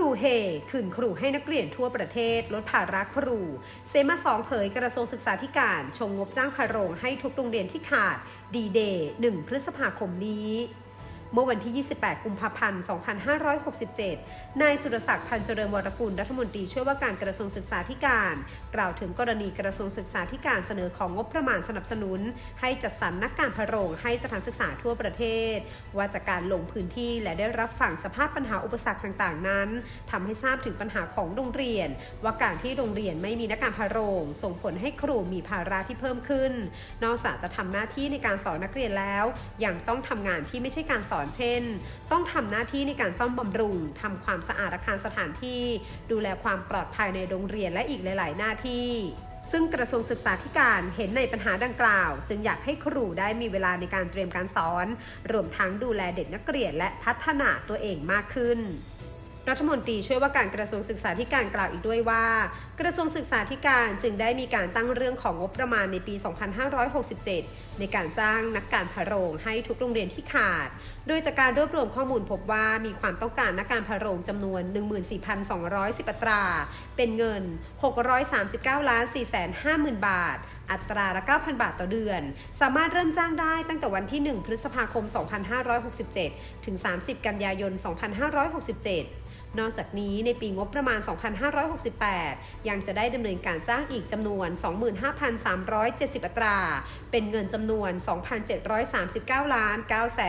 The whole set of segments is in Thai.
รูเฮคืนครูให้นักเรียนทั่วประเทศ ลดภาระครู เซมาสองเผยกระทรวงศึกษาธิการชงงบจ้างพาโรงให้ทุกโรงเรียนที่ขาดดีเดย์1พฤษภาคมนี้ เมื่อวันที่ 28 กุมภาพันธ์ 2567 นายสุรศักดิ์พันธ์เจริญวรกุลรัฐมนตรีช่วยว่าการกระทรวงศึกษาธิการ กล่าวถึงกรณีกระทรวงศึกษาธิการเสนอของงบประมาณสนับสนุน ให้จัดสรรนักการพะโรงให้สถานศึกษาทั่วประเทศ ว่าจากการลงพื้นที่และได้รับฟังสภาพปัญหาอุปสรรคต่างๆ นั้นทำให้ทราบถึงปัญหาของโรงเรียน ว่าการที่โรงเรียนไม่มีนักการพะโรง ส่งผลให้ครูมีภาระที่เพิ่มขึ้น นอกจากจะทำหน้าที่ในการสอนนักเรียนแล้วยังต้องทำงานที่ไม่ใช่การสอนอนเช่น ต้องทำหน้าที่ในการซ่อมบำรุงทำความสะอาดอาคารสถานที่ ดูแลความปลอดภัยในโรงเรียนและอีกหลาย ๆ หน้าที่ซึ่งกระทรวงศึกษาธิการเห็นในปัญหาดังกล่าว จึงอยากให้ครูได้มีเวลาในการเตรียมการสอน รวมทั้งดูแลเด็กนักเรียนและพัฒนาตัวเองมากขึ้น รัฐมนตรีช่วยว่าการกระทรวงศึกษาธิการกล่าวอีกด้วยว่า กระทรวงศึกษาธิการจึงได้มีการตั้งเรื่องของงบประมาณในปี 2567 ในการจ้างนักการพะโรงให้ทุกโรงเรียนที่ขาด โดยจากการรวบรวมข้อมูลพบว่ามีความต้องการนักการพะโรงจำนวน 14,210 อัตรา เป็นเงิน 639ล้าน450,000 บาทอัตราละ 9,000 บาทต่อเดือน สามารถเริ่มจ้างได้ตั้งแต่วันที่ 1 พฤษภาคม 2567 ถึง 30 กันยายน 2567 นอกจากนี้ในปีงบประมาณ 2568 ยังจะได้ดำเนินการจ้างอีกจำนวน 25,370 อัตรา เป็นเงินจำนวน 2,739 ล้าน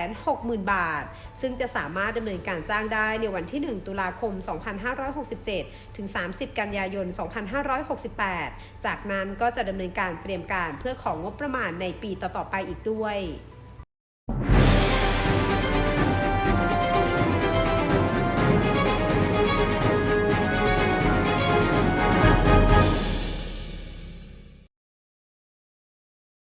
960,000 บาท ซึ่งจะสามารถดำเนินการจ้างได้ในวันที่ 1 ตุลาคม 2567 ถึง 30 กันยายน 2568 จากนั้นก็จะดำเนินการเตรียมการเพื่อของงบประมาณในปีต่อๆไปอีกด้วย